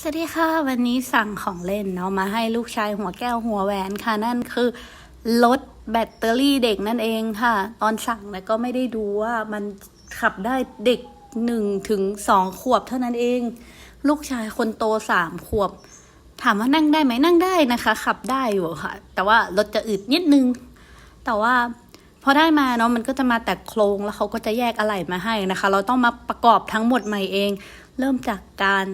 สวัสดีค่ะ วันนี้สั่งของเล่นเนาะมาให้ลูกชายหัวแก้วหัวแหวนค่ะ นั่นคือลดแบตเตอรี่เด็กนั่นเองค่ะ ตอนสั่งแล้วก็ไม่ได้ดูว่ามันขับได้เด็กหนึ่งถึงสองขวบเท่านั้นเอง ลูกชายคนโตสามขวบ ถามว่านั่งได้ไหมนั่งได้นะคะ ขับได้อยู่ค่ะ แต่ว่ารถจะอึดนิดนึง แต่ว่าพอได้มาเนาะมันก็จะมาแต่โครงแล้วเขาก็จะแยกอะไหล่มาให้นะคะ เราต้องมาประกอบทั้งหมดใหม่เอง เริ่มจากการ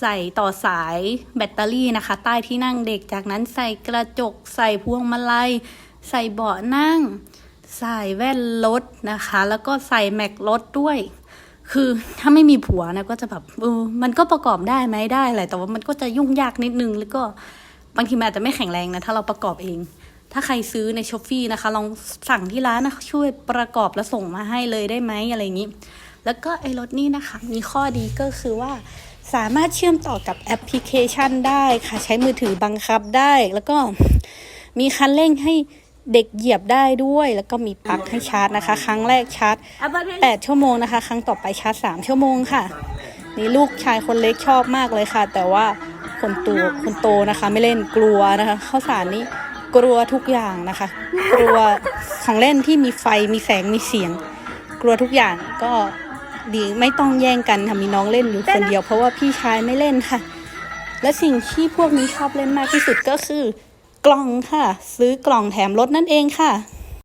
ใส่ต่อสายแบตเตอรี่นะคะ ใต้ที่นั่งเด็กจากนั้นใส่กระจก ใส่พวงมาลัย ใส่เบาะนั่ง ใส่แว่นรถนะคะ แล้วก็ใส่แม็กรถด้วย คือถ้าไม่มีผัวนะก็จะแบบเออมันก็ประกอบได้ไหมได้แหละแต่ว่ามันก็จะยุ่งยากนิดนึงแล้วก็บางทีมันอาจจะไม่แข็งแรงนะถ้าเราประกอบเอง ถ้าใครซื้อในช้อปฟีนะคะ ลองสั่งที่ร้านนะช่วยประกอบแล้วส่งมาให้เลยได้ไหมอะไรอย่างนี้ แล้วก็ไอ้รถนี่นะคะ มีข้อดีก็คือว่า สามารถเชื่อมต่อกับแอปพลิเคชันได้ค่ะ ใช้มือถือบังคับได้ แล้วก็มีคันเร่งให้เด็กเหยียบได้ด้วย แล้วก็มีปลั๊กให้ชาร์จนะคะ ครั้งแรกชาร์จ 8 ชั่วโมงนะคะ ครั้งต่อไปชาร์จ 3 ชั่วโมงค่ะ นี่ลูกชายคนเล็กชอบมากเลยค่ะ แต่ว่าคนโตคนโตนะคะ ไม่เล่นกลัวนะคะข้าวสารนี่กลัวทุกอย่างนะคะ กลัวของเล่นที่มีไฟมีแสงมีเสียง กลัวทุกอย่างก็ ดีไม่ต้องแย่งกันค่ะมีน้องเล่นอยู่คนเดียวเพราะว่าพี่ชายไม่เล่นค่ะ และสิ่งที่พวกนี้ชอบเล่นมากที่สุดก็คือกล่องค่ะ ซื้อกล่องแถมรถนั่นเองค่ะ